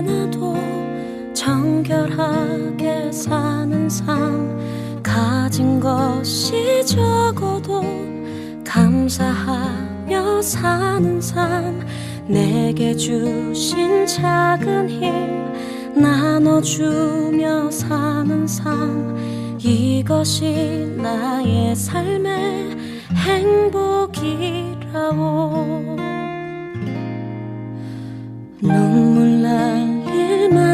않아도 정결하게 사는 삶 가진 것이 적어도 감사하며 사는 삶 내게 주신 작은 힘 나눠주며 사는 삶 이것이 나의 삶의 행복이라오 눈물 날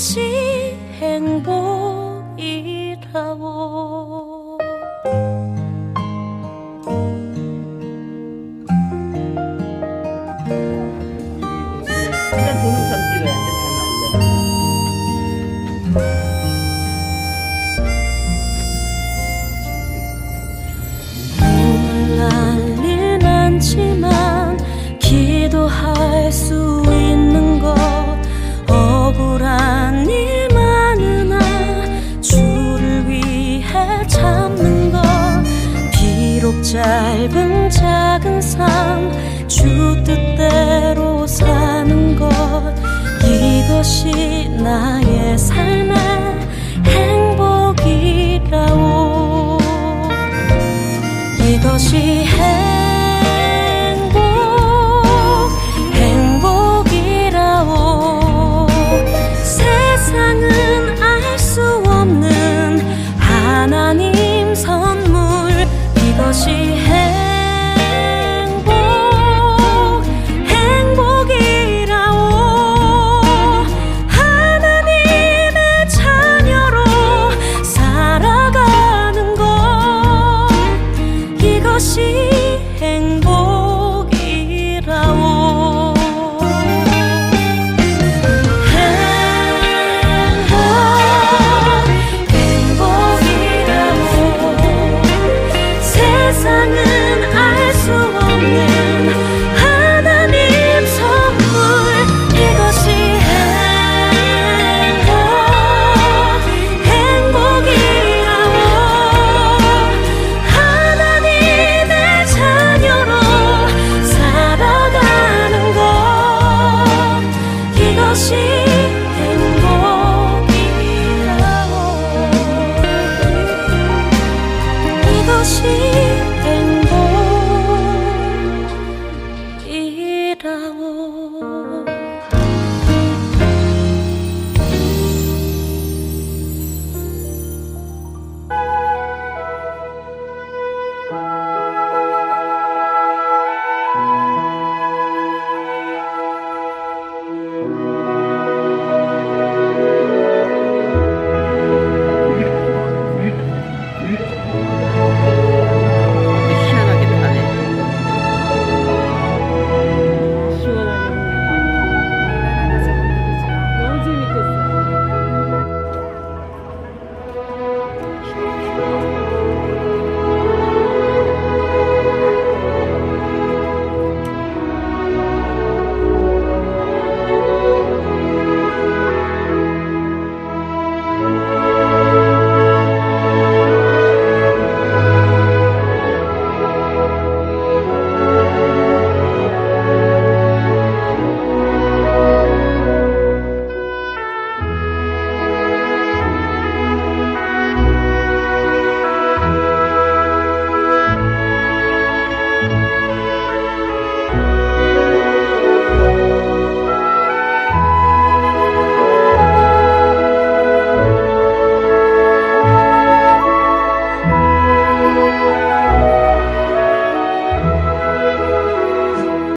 것이 행복이라고 일단 동영상 찍어야 돼. 날일 많지만 기도할 수 참는 것 비록 짧은 작은 삶 주 뜻대로 사는 것. 이것이 나의 삶의 행복이라오 이것이 행복 이